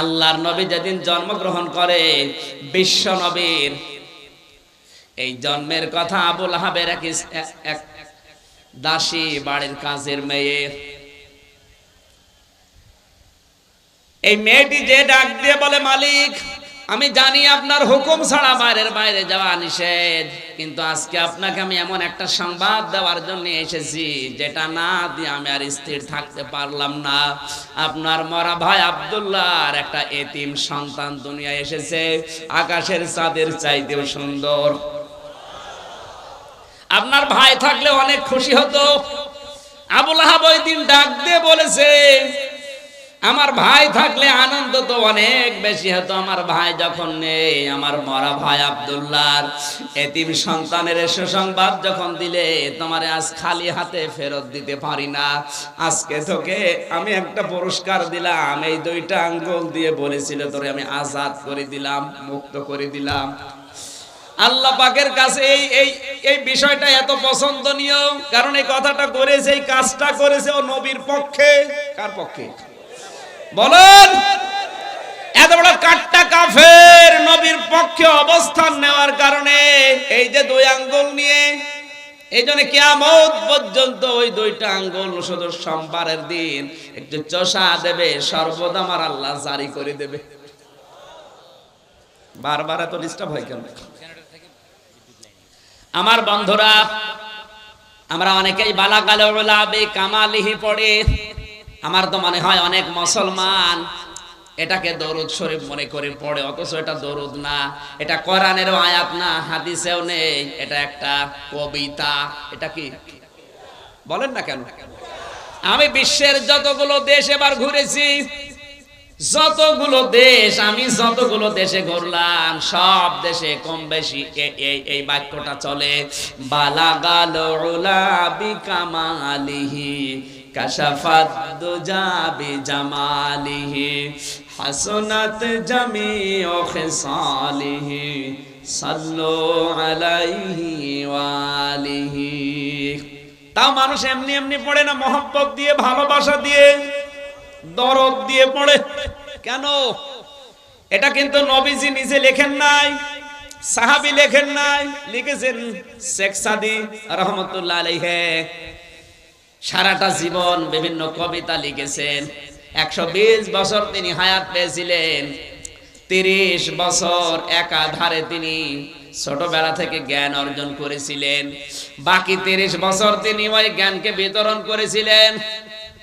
আল্লাহর নবী যেদিন জন্মগ্রহণ করে, বিশ্ব নবীর এই জন্মের কথা আবুল হাবের এক দাসী বাড়ির কাজের মেয়ের এই মেয়েটি যে ডাক দিয়ে বলে, মালিক আমি জানি আপনার হুকুম ছাড়া বাইরের বাইরে যাওয়া নিষেধ, কিন্তু আজকে আপনাকে আমি এমন একটা সংবাদ দেওয়ার জন্য এসেছি, যেটা না দিয়ে আমি আর স্থির থাকতে পারলাম না। আপনার মরা ভাই আব্দুল্লাহর একটা এতিম সন্তান দুনিয়া এসেছে, আকাশের চাঁদের চাইতেও সুন্দর। আপনার ভাই থাকলে অনেক খুশি হতো। আবুল ওই দিন ডাক দিয়ে বলেছে আমার ভাই থাকলে আনন্দ তো অনেক বেশি হতো। আমার ভাই যখন নেই, আমার মরা ভাই আব্দুল্লাহর এতিম সন্তানের সুসংবাদ যখন দিলে, তোমার আজ খালি হাতে ফেরত দিতে পারি না। আজকে তোকে আমি একটা পুরস্কার দিলাম। এই দুইটা আঙ্গুল দিয়ে বলেছিল, তোরে আমি আজাদ করে দিলাম, মুক্ত করে দিলাম। আল্লাহ পাকের কাছে এই এই এই বিষয়টা এত পছন্দনীয়, কারণ এই কথাটা করেছে, এই কাজটা করেছে ও নবীর পক্ষে। কার পক্ষে? বলেন, এত বড় কাট্টা কাফের নবীর পক্ষে অবস্থান নেওয়ার কারণে এই যে দুই আঙ্গুল নিয়ে, এই জন্য পর্যন্ত ওই দুইটা আঙ্গুল শুধু দিন একটু চষা দেবে, সর্বদা আমার আল্লাহ জারি করে দেবে। বারবার এত ডিস্টার্ব হয় কেন? আমার বন্ধুরা, আমরা অনেকেই বালাকালে কামালিহি পড়ে। আমার তো মনে হয় অনেক মুসলমান। এটাকে দরুদ শরীফ মনে করে, পড়ে, অথচ এটা দরুদ না। এটা কোরআনের আয়াত না, হাদিসেও নেই। এটা একটা কবিতা। এটা কি? বলেন না কেন? আমি বিশ্বের যতগুলো দেশ এবার ঘুরেছি, যতগুলো দেশ, আমি যতগুলো দেশে ঘুরলাম, সব দেশে কম বেশি এই এই বাক্যটা চলে, বালাগাল বিকামালিহি কাশাফাত দুজাবি জামালিহি, হাসনাত জামিউ খিসালিহি, সাল্লু আলাইহি ওয়ালিহি তাও মানুষ এমনি এমনি পড়ে না, মহব্বত দিয়ে, ভালোবাসা দিয়ে, দরদ দিয়ে পড়ে। কেন? এটা কিন্তু নবীজি নিজে লেখেন নাই, সাহাবি লেখেন নাই, লিখেছেন শেখ সাদি রহমতুল্লাহ আলাইহে। সারাটা জীবন বিভিন্ন কবিতা লিখেছেন। একশো বিশ বছর তিনি হায়াত পেয়েছিলেন। তিরিশ বছর একাধারে তিনি ছোটবেলা থেকে জ্ঞান অর্জন করেছিলেন। বাকি তিরিশ বছর তিনি ওই জ্ঞানকে বিতরণ করেছিলেন।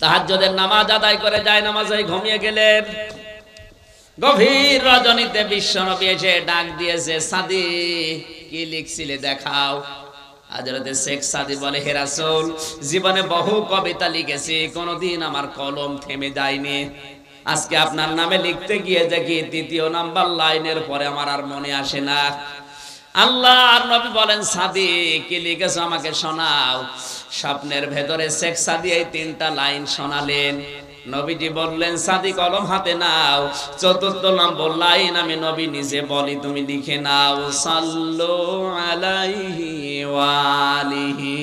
তাহাজ্জুদের নামাজ আদায় করে যায় নামাজে, ঘুমিয়ে গেলেন গভীর রজনীতে বিশ্বনবী এসে ডাক দিয়েছে, সাদি, কি লিখছিলে দেখাও? হাজরতে শেখ সাদি বলে, হে রাসূল, জীবনে বহু কবিতা লিখেছি, কোনোদিন আমার কলম থেমে যায়নি। আজকে আপনার নামে লিখতে গিয়ে দেখি তৃতীয় নাম্বার লাইনের পরে আমার আর মনে আসে না। আল্লাহ আর নবী বলেন, সাদি, কি লিখেছো আমাকে শোনাও। স্বপ্নের ভেতরে শেখ সাদি এই তিনটা লাইন শোনালেন। নবীজি বললেন, সাদি কলম হাতে নাও, চতুর্থ নম্বর লাইন আমি নবী নিজে বলি, তুমি লিখে নাও, সাল্লু আলাইহি ওয়ালিহি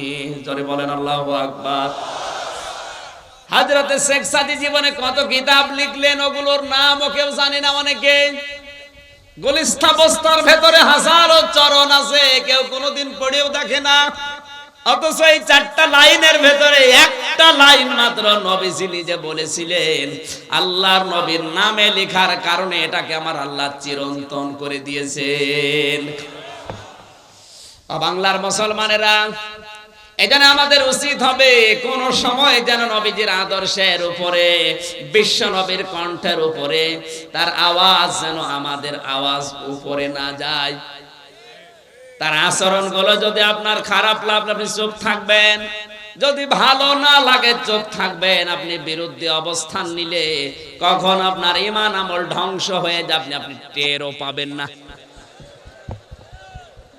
জোরে বলেন, আল্লাহু আকবার। হাজরতে শেখ সাদি জীবনে কত কিতাব লিখলেন, ওগুলোর নামও কেউ জানে না অনেকে। গুলিস্থা বস্তার ভেতরে হাজারো চরণ আছে, কেউ কোনোদিন পড়েও দেখে না। অথচ এই চারটা লাইনের ভেতরে একটা লাইন মাত্র নবীজি নিজে বলেছিলেন, আল্লাহর নবীর নামে লেখার কারণে এটাকে আমার আল্লাহ চিরন্তন করে দিয়েছেন। বাংলার মুসলমানেরা এখানে আমাদের উচিত হবে কোন সময় যেন নবীজির আদর্শের উপরে, বিশ্ব নবীর কণ্ঠের উপরে, তার আওয়াজ যেন আমাদের আওয়াজ উপরে না যায়। তার আচরণগুলো যদি আপনার খারাপ লাগলে আপনি চুপ থাকবেন। যদি ভালো না লাগে চুপ থাকবেন, আপনি বিরুদ্ধে অবস্থান নিলে কখন আপনার ইমান আমল ধ্বংস হয়ে যাবে আপনি টেরও পাবেন না।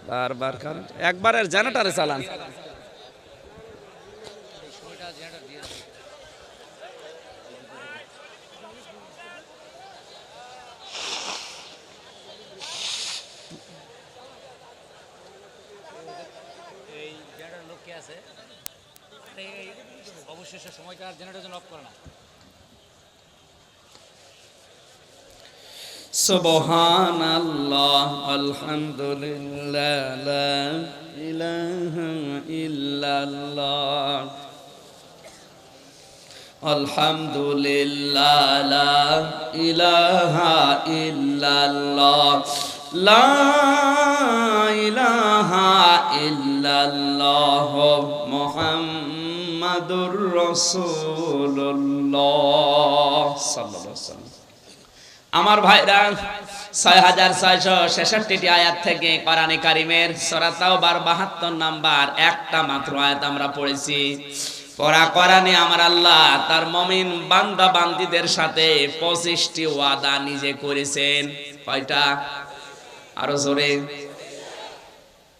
বারবার কারণ একবারের জেনারেটারে চালান এই জেনারেটর লোক কে আছে এই এই অবশ্যই সে সময়টা জেনারেটর জন্য অফ করে না سبحان الله الحمد لله لا إله إلا الله الحمد لله لا إله إلا الله لا إله إلا الله محمد মুহাম্মাদুর রাসূলুল্লাহ। সাল্লাল্লাহু আলাইহি আমার ভাইরা, ছয় হাজার ছয়শো ছেষট্টিটি আয়াত থেকে কোরআনে কারিমের সরাতাও বার বাহাত্তর নাম্বার, একটা মাত্র আয়াত আমরা পড়েছি। পড়া কোরআনে আমার আল্লাহ তার মমিন বান্দা বান্দিদের সাথে পঁচিশটি ওয়াদা নিজে করেছেন। কয়টা? আরও জোরে।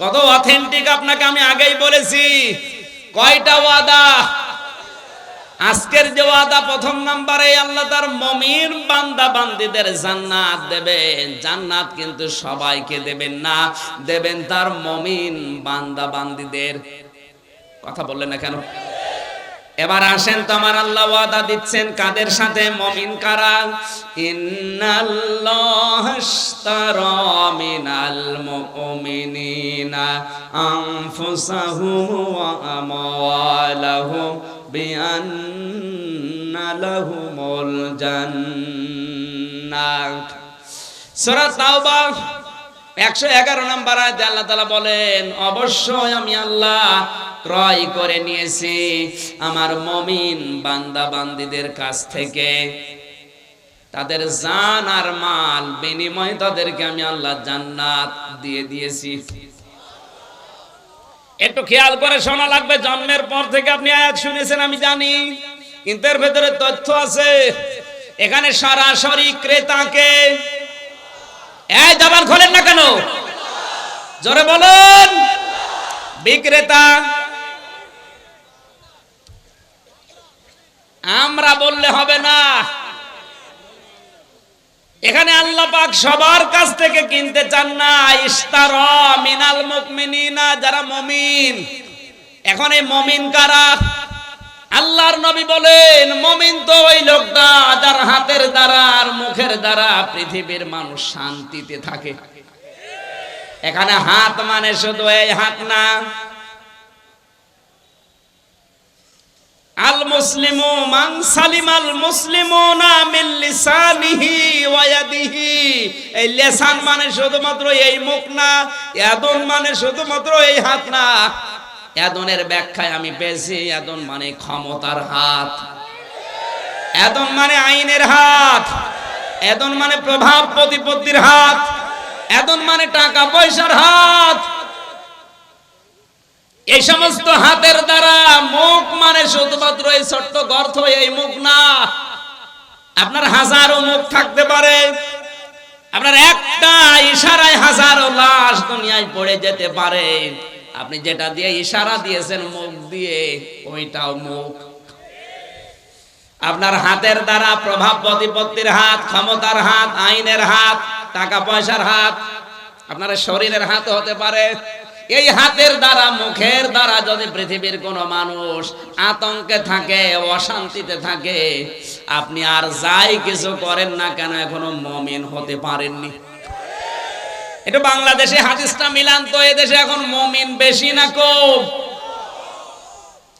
কত অথেন্টিক আপনাকে আমি আগেই বলেছি। কয়টা ওয়াদা? আজকের যে ওয়াদা প্রথম নাম্বারে আল্লাহ তার মমির বান্দা বান্দিদের জান্নাত দেবেন জান্নাত কিন্তু সবাইকে দেবেন না, দেবেন তার মমিন বান্দা বান্দিদের। কথা বললেন না কেন? এবার আসেন তো আমার আল্লাহ ওয়াদা দিচ্ছেন, কাদের সাথে? মমিন কারা? ইন্নাল্লাহ আশতারা মিনাল মুমিনিনা আনফুসাহুম ওয়া আমওয়ালাহুম বিআন্না লাহুমুল জান্নাত। সূরা তাওবা একশো এগারো নম্বর আয়াতে আল্লাহ তালা বলেন, অবশ্যই আমি আল্লাহ ক্রয় করে নিয়েছি আমার মমিন বান্দা বান্দিদের কাছ থেকে। তাদের জান আর মাল বিনিময় তাদেরকে আমি আল্লাহ জান্নাত দিয়ে দিয়েছি। একটু খেয়াল করে শোনা লাগবে, জন্মের পর থেকে আপনি আয়াত শুনেছেন, আমি জানি। কিন্তু এর ভেতরে তথ্য আছে, এখানে সরাসরি ক্রেতাকে এই জবান খোলেন না কেন? জোরে বলুন। বিক্রেতা, আমরা বললে হবে না। এখানে আল্লাহ পাক সবার কাছ থেকে কিনতে চান না। ইস্তার মিনাল মুকমিনিনা যারা মমিন। এখন এই মমিন কারা? আল্লাহর নবী বলেন, মমিন তো ওই লোকটা যার হাতের দ্বারা আর মুখের দ্বারা পৃথিবীর মানুষ শান্তিতে থাকে। এখানে হাত মানে শুধু এই হাত না। আল মুসলিমু মান সালিমাল মুসলিমুনা মিন লিসানিহি ওয়া এই লিসান মানে শুধুমাত্র এই মুখ না, ইয়াদুন মানে শুধুমাত্র এই হাত না। ইয়াদুনের ব্যাখ্যায় আমি পেয়েছি ইয়াদুন মানে ক্ষমতার হাত। ইয়াদুন মানে আইনের হাত। ইয়াদুন মানে প্রভাব প্রতিপত্তির হাত। ইয়াদুন মানে টাকা পয়সার হাত। এই সমস্ত হাতের দ্বারা মুখ মানে শুধুমাত্র এই ছোট্ট গর্থ এই মুখ না। আপনার হাজারো মুখ থাকতে পারে। আপনার একটা ইশারায় হাজারো লাশ দুনিয়ায় পড়ে যেতে পারে। আপনি যেটা দিয়ে ইশারা দিয়েছেন মুখ দিয়ে, ওইটাও মুখ। আপনার হাতের দ্বারা প্রভাব প্রতিপত্তির হাত, ক্ষমতার হাত, আইনের হাত টাকা পয়সার হাত, আপনার শরীরের হাত হতে পারে। এই হাতের দ্বারা, মুখের দ্বারা যদি পৃথিবীর কোনো মানুষ আতঙ্কে থাকে, অশান্তিতে থাকে, আপনি আর যাই কিছু করেন না কেন, এখনও মমিন হতে পারেননি। এটা বাংলাদেশে হাদিসটা মিলান তো এদেশে এখন মমিন বেশি না কম?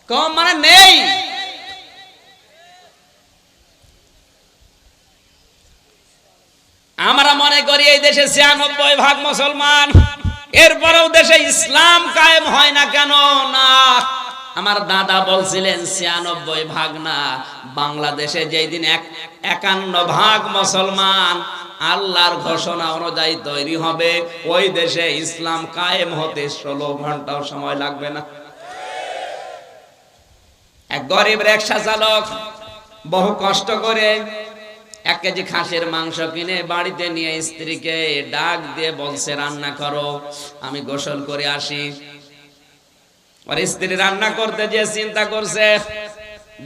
কম মানে নেই। আমরা মনে করি এই দেশে ছিয়ানব্বই ভাগ মুসলমান, এরপরেও দেশে ইসলাম কায়েম হয় না কেন? না। আমার দাদা বলছিলেন, ছিয়ানব্বই ভাগ না, বাংলাদেশে যেই দিন এক, একান্ন ভাগ মুসলমান, আল্লাহর ঘোষণা অনুযায়ী তৈরি হবে, ওই দেশে ইসলাম কায়েম হতে ষোলো ঘন্টাও সময় লাগবে না। এক গরিব রিক্সা চালক বহু কষ্ট করে এক কেজি খাসির মাংস কিনে বাড়িতে নিয়ে স্ত্রীকে ডাক দিয়ে বলছে, রান্না করো, আমি গোসল করে আসি। ওর স্ত্রী রান্না করতে যে চিন্তা করছে,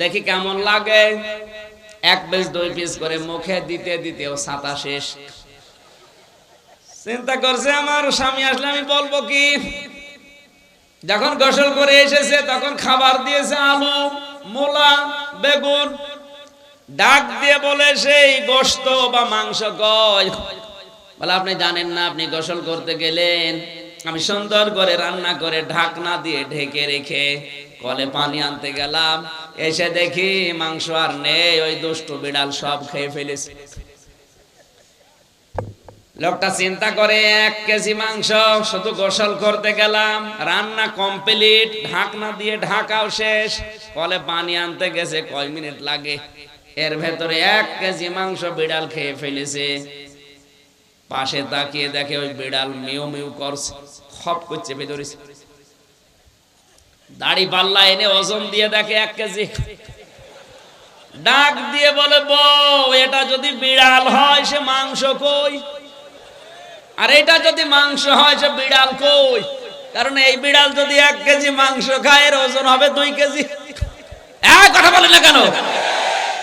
দেখি কেমন লাগে। এক পিস, দুই পিস করে মুখে দিতে দিতে ও ছাতা শেষ। চিন্তা করছে আমার স্বামী আসলে আমি বলব কি, যখন গোসল করে এসেছে, তখন খাবার দিয়েছে আলু, মূলা, বেগুন। ডাক দিয়ে বলে, সেই গোস্ত বা মাংস কয় বলে, আপনি জানেন না, আপনি গোসল করতে গেলেন। আমি সুন্দর করে রান্না করে ঢাকনা দিয়ে ঢেকে রেখে কলে পানি আনতে গেলাম। এসে দেখি মাংস আর নেই, ওই দুষ্টু বিড়াল সব খেয়ে ফেলেছে। লোকটা চিন্তা করে, এক কেজি মাংস শুধু গোসল করতে গেলাম। রান্না কমপ্লিট, ঢাকনা দিয়ে ঢাকাও শেষ। কলে পানি আনতে গেছে, কয় মিনিট লাগে। এর ভেতরে এক কেজি মাংস বিড়াল খেয়ে ফেলেছে। পাশে তাকিয়ে দেখে ওই বিড়াল মিউ মিউ করছে, খপ করছে ভেতরে। দাড়ি পাল্লা এনে ওজন দিয়ে দেখে এক কেজি। ডাক দিয়ে বলে, বউ, এটা যদি বিড়াল হয় সে মাংস কই? আর এটা যদি মাংস হয় সে বিড়াল কই? কারণ এই বিড়াল যদি এক কেজি মাংস খায়, এর ওজন হবে দুই কেজি। এক কথা বলে না কেন?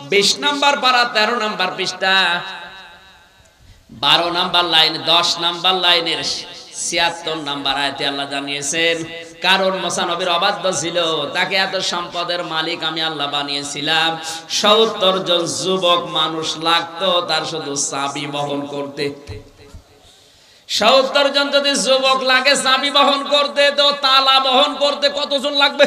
20 নাম্বার পারা 13 নাম্বার পৃষ্ঠা। 12 নাম্বার লাইন 10 নাম্বার লাইনের 76 নাম্বার আয়াতে আল্লাহ জানিয়েছেন, কারণ মোসানবীর অবাধ্য ছিল, তাকে এত সম্পদের মালিক আমি আল্লাহ বানিয়েছিলাম। সত্তর জন যুবক মানুষ লাগতো তার শুধু চাবি বহন করতে। সত্তর জন যদি যুবক লাগে, চাবি বহন করতে, তো তালা বহন করতে কতজন লাগবে?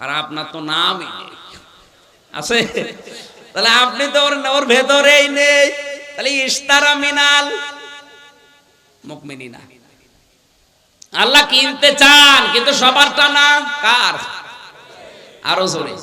আর আপনার তো নেই আছে? তাহলে আপনি তো ওর ওর ভেতরেই নেই। তাহলে ইস্তারা মিনাল মুকমিনিনা। আল্লাহ কিনতে চান, কিন্তু সবারটা না। কার? আরও জোরে।